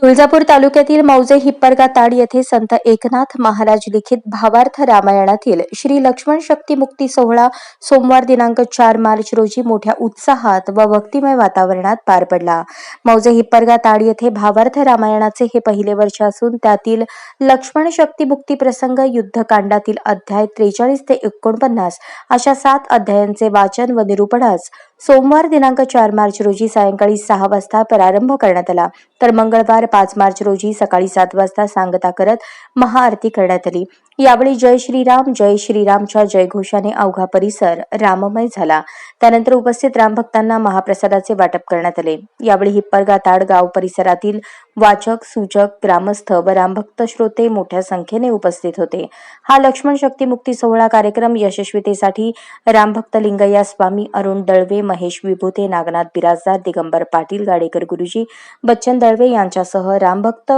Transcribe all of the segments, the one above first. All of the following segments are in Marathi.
तुळजापूर तालुक्यातील मौजे हिप्परगा ताड येथे संत एकनाथ महाराज लिखित भावार्थ रामायणातील श्री लक्ष्मण शक्ती मुक्ती सोहळा सोमवार दिनांक चार मार्च रोजी मोठ्या उत्साहात व भक्तिमय वातावरणात पार पडला. मौजे हिप्परगा ताड येथे भावार्थ रामायणाचे हे पहिले वर्ष असून त्यातील लक्ष्मण शक्ती मुक्ती प्रसंग युद्धकांडातील अध्याय त्रेचाळीस ते एकोणपन्नास अशा सात अध्यायांचे वाचन व निरूपणास सोमवार दिनांक चार मार्च रोजी सायंकाळी सहा वाजता प्रारंभ करण्यात आला. तर मंगळवार पाच मार्च रोजी सकाळी सात वाजता सांगता करत महाआरती करण्यात आली. यावेळी जय श्रीराम जय श्रीरामच्या जयघोषाने अवघा परिसर राममय झाला. त्यानंतर उपस्थित रामभक्तांना महाप्रसादाचे वाटप करण्यात आले. यावेळी हिप्परगा ताड गाव परिसरातील वाचक सूचक ग्रामस्थ व रामभक्त श्रोते मोठ्या संख्येने उपस्थित होते. हा लक्ष्मण शक्ती मुक्ती सोहळा कार्यक्रम यशस्वीतेसाठी रामभक्त लिंगय्या स्वामी अरुण दळवे महेश विभूते नागनाथ बिराजदार दिगंबर पाटील गाडेकर गुरुजी बच्चन दळवे यांच्यासह रामभक्त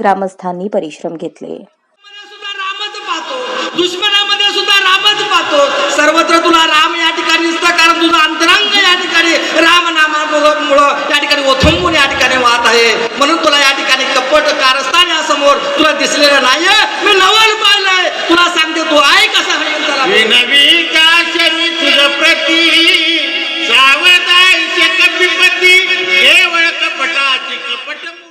ग्रामस्थांनी परिश्रम घेतले. दुश्मनामध्ये सुद्धा रामच पाहतो. सर्वत्र तुला राम या ठिकाणी कारण तुझं अंतरंग या ठिकाणी राम नामामुळं या ठिकाणी